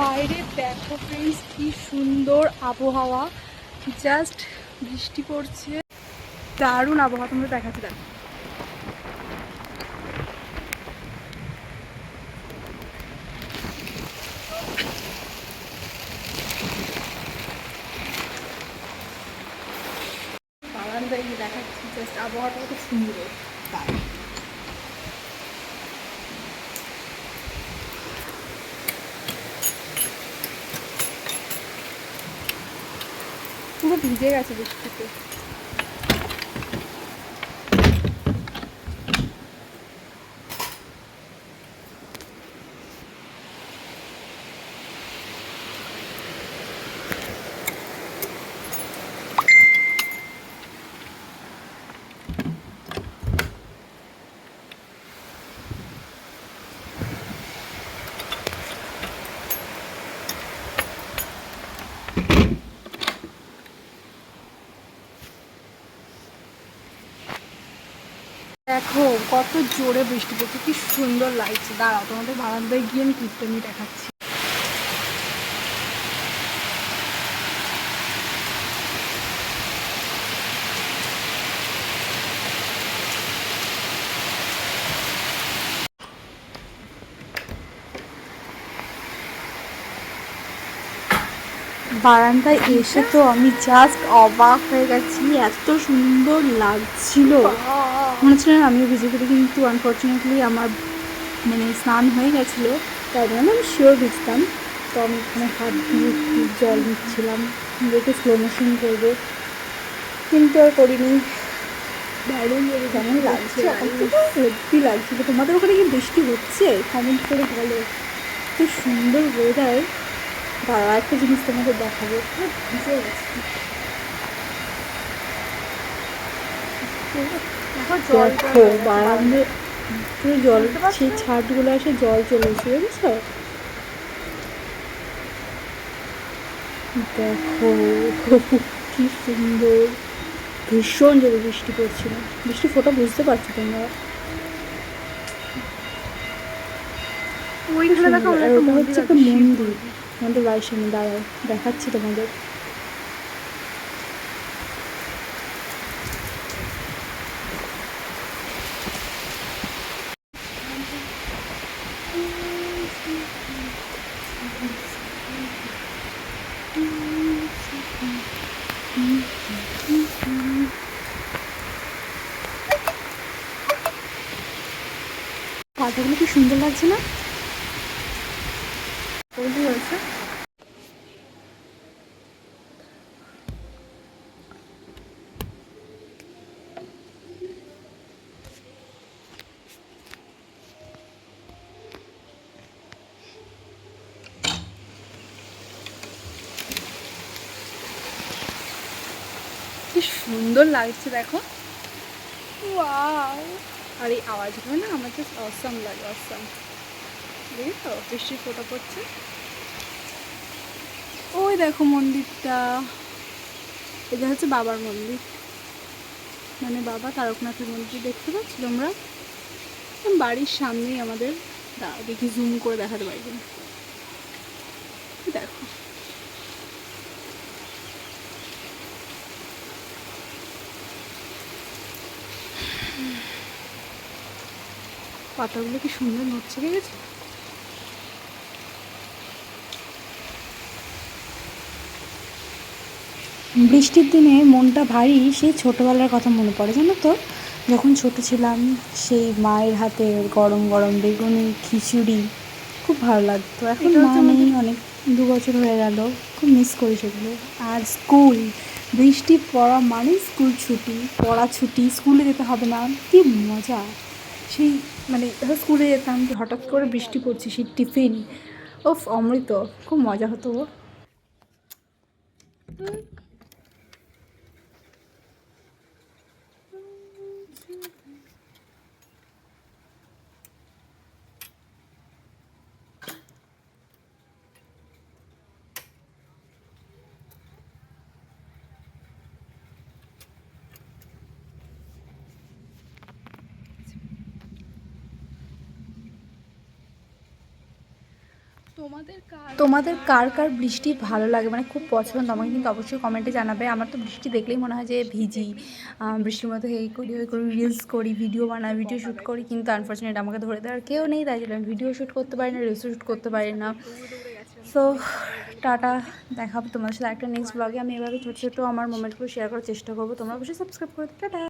বাইরে দেখো ফ্রেন্ডস কি সুন্দর আবহাওয়া। জাস্ট বৃষ্টি পড়ছে। দারুণ আবহাওয়া, তোমরা দেখাতে দেখো। বারান্দায় দেখাচ্ছি জাস্ট আবহাওয়াটা কত সুন্দর। পুরো ভিজে গেছে বৃষ্টিতে। দেখো, কত জোরে বৃষ্টি পড়ছে, কি সুন্দর লাগছে। দাঁড়াও, তোমাদের বারান্দায় গিয়ে আমি নিয়ে দেখাচ্ছি। বারান্দায় এসে তো আমি জাস্ট অবাক হয়ে গেছি এত সুন্দর লাগছিল। মনে হচ্ছিল আমিও ভিজে ভিজে কিন্তু আনফর্চুনেটলি আমার মানে স্নান হয়ে গেছিল তাই জন্য আমি শিওর ভিজতাম। তো আমি এখানে হাত দিয়ে জল নিচ্ছিলাম একটু স্লো মোশন করব। কিন্তু আর করিনি। দারুণ কেমন লাগছে? এখন তো সত্যি লাগছে। তোমাদের ওখানে কি বৃষ্টি হচ্ছে? কমেন্ট করে বলো। কি সুন্দর ওয়েদার দাঁড়া একটা জিনিস তোমাকে দেখাবো। ভিজে গেছি। দেখো বারান্দে জল সেই ছাদগুলো এসে জল চলে এসে বুঝছ? দেখো কি সুন্দর। ভীষণ জোরে বৃষ্টি পড়ছিল বৃষ্টি ফোটা বুঝতে পারছ তোমরা? ওইখানে দেখো হচ্ছে একটা মন্দির। আমাদের বাড়ির সামনে দাঁড়াও দেখাচ্ছি তোমাদের। পাতাগুলো কি সুন্দর লাগছে না? কোনটি হয়েছে। কি সুন্দর লাগছে দেখো। আর এই আওয়াজগুলো না আমার জাস্ট অসাম লাগে অসম বুঝলি তো বৃষ্টির ফোটা পড়ছে। ওই দেখো মন্দিরটা। এটা হচ্ছে বাবার মন্দির। মানে বাবা তারকনাথের মন্দির দেখতে পাচ্ছি তোমরা? বাড়ির সামনেই আমাদের দেখি জুম করে দেখাতে পারি দেখো। পাতাগুলো কি সুন্দর নড়ছে গেছে বৃষ্টির দিনে মনটা ভারী সেই ছোটোবেলার কথা মনে পড়ে জানো তো? যখন ছোট ছিলাম সেই মায়ের হাতে গরম গরম বেগুনি খিচুড়ি খুব ভালো লাগতো। এখন মা নেই অনেক দু বছর হয়ে গেল খুব মিস করি সেগুলো। আর স্কুল বৃষ্টি পড়া মানে স্কুল ছুটি পড়া ছুটি স্কুলে যেতে হবে না কি মজা। সেই মানে ধরো স্কুলে যেতাম যে হঠাৎ করে বৃষ্টি পড়ছে সেই টিফিন ওফ অমৃত খুব মজা হতো তোমাদের কার কার বৃষ্টি ভালো লাগে? মানে খুব পছন্দ। আমাকে কিন্তু অবশ্যই কমেন্টে জানাবে। আমার তো বৃষ্টি দেখলেই মনে হয় যে ভিজি। বৃষ্টির মধ্যে এই করি, ওই করি রিলস করি ভিডিও বানাই ভিডিও শ্যুট করি। কিন্তু আনফর্চুনেট আমাকে ধরে দেওয়ার কেউ নেই। তাই জন্য ভিডিও শ্যুট করতে পারি না রিলসও শ্যুট করতে পারি না। So tata. দেখাবো তোমাদের সাথে একটা নেক্সট ব্লগে আমি এভাবে ছোটো ছোটো আমার মোমেন্টগুলো শেয়ার করার চেষ্টা করব। তোমরা অবশ্যই সাবস্ক্রাইব করে। টাটা।